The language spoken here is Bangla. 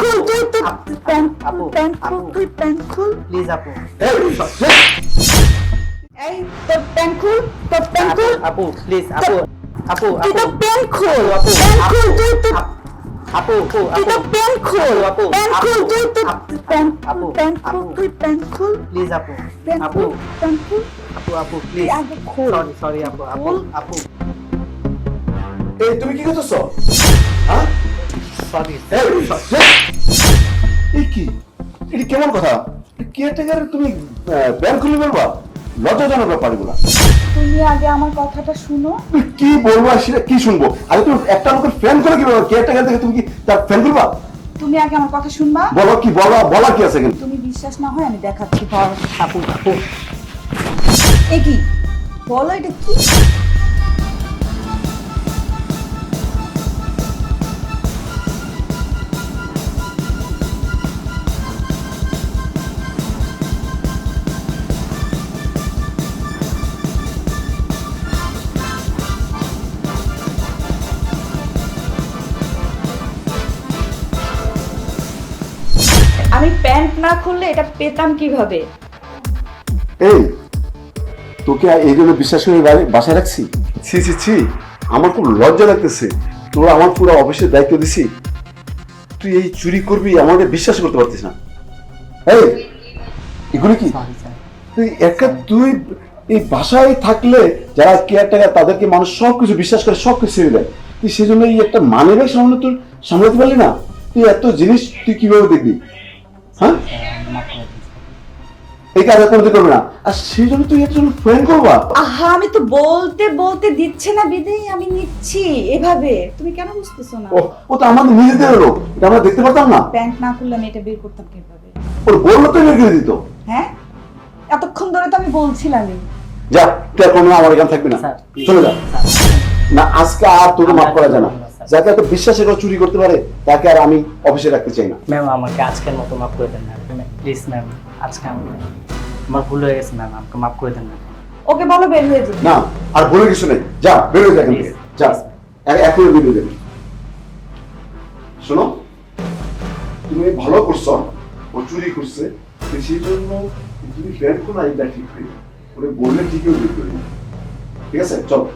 খুল তুই তুই আপু, প্যান্ট আপু, প্যান্ট খুল আপু। তুই প্যান্ট খুল প্লিজ আপু এই, এই তোর প্যান্ট খুল তোর প্যান্ট খুল আপু প্লিজ আপু আপু তুই তো আপু প্যান্ট খুল আপু, প্যান্ট আপু, খুল তুই তুই আপু আপু তুই তো আপু প্যান্ট খুল আপু, প্যান্ট খুল আপু, তুই তুই আপু, প্যান্ট আপু, প্যান্ট খুল আপু। তুই প্যান্ট খুল প্লিজ আপু প্যান্ট আপু খুল প্যান্ট খুল আপু আপু তুই প্লিজ আগে খুল সরি সরি আপু আপু খুল। আপু এই তুমি কি করতেছো হ্যাঁ সরি এই, এই কি? এটি কেমন কথা? কেয়ারটেকার তুমি ব্যাংক খুলে বলবা লজ্জাজনক ব্যাপার এগুলা। তুমি আগে আমার কথাটা শুনো। কি বলব সেটা কি শুনব? আরে তুমি একটা লোকের ফ্যান করে কি বলব? কেয়ারটেকার দেখে তুমি কি তার ফ্যান করবা তুমি আগে আমার কথা শুনবা। বলো কি বলা বলা কি আছে কিন্তু? তুমি বিশ্বাস না হয় আমি দেখাচ্ছি। আপু আপু এ কি? বলো এটা কি? আমি প্যান্ট না খুললে এটা পেতাম কীভাবে? এই তোকে এই জন্য বিশ্বাস করে বাসায় রাখছি? ছি ছি ছি আমার খুব লজ্জা লাগতেছে। তোরা আমার পুরো অফিসের দায়িত্ব দিছি। তুই এই চুরি করবি আমাকে বিশ্বাস করতে পারতিস না। এই এগুলো কি? তুই একটা তুই এই বাসায় থাকলে যারা কেয়ারটেকার তাদেরকে মানুষ সব কিছু বিশ্বাস করে সব কিছু ছেড়ে দেয়। তুই সেই জন্য এই একটা মানে ব্যাগ সামনে তোর সামলাতে পারলি না। তুই এত জিনিস তুই কীভাবে দেখবি? হ্যাঁ? মাফ করে দিন এই কাজ করতে করবে না। আর সেই জন্য তুই একজন ফ্রেন্ড করবা আহা আমি তো বলতে বলতে দিচ্ছে না বিদেই আমি নিচ্ছি এভাবে। তুমি কেন বুঝতেছো না? ও ও তো আমাদের নিজেদের লোক। এটা আমরা দেখতে পারতাম না। প্যান্ট না খুললে আমি এটা বের করতাম কীভাবে? ওর বলল তো বের করে দিত। হ্যাঁ? এতক্ষণ ধরে তো আমি বলছিলামই। যা তুই আর কোনো আমার এখানে থাকবি না। স্যার চলে যা। না আজকে আর তোকে মাফ করা যায় না। যাকে এত বিশ্বাসে করে চুরি করতে পারে তাকে আর আমি অফিসে রাখতে চাই না। ম্যাম আমাকে আজকের মতো মাফ করে দেন না প্লিজ ম্যাম আজকে আমি আমার ভুল হয়ে গেছে ম্যাম আমাকে মাফ করে দেন ম্যাম। ওকে বলো বের হয়ে যাবে না আর বলে কিছু নেই। যা বেরোয় যা এখান থেকে। Please. যা এ- এখনই বেরিয়ে দেবে শোনো তুমি ভালো করছ ও চুরি করছে সেই জন্য তুমি ব্যাংক খোলা এটা ঠিক করি ওরে বললে ঠিকই বের করি ঠিক আছে? চলো।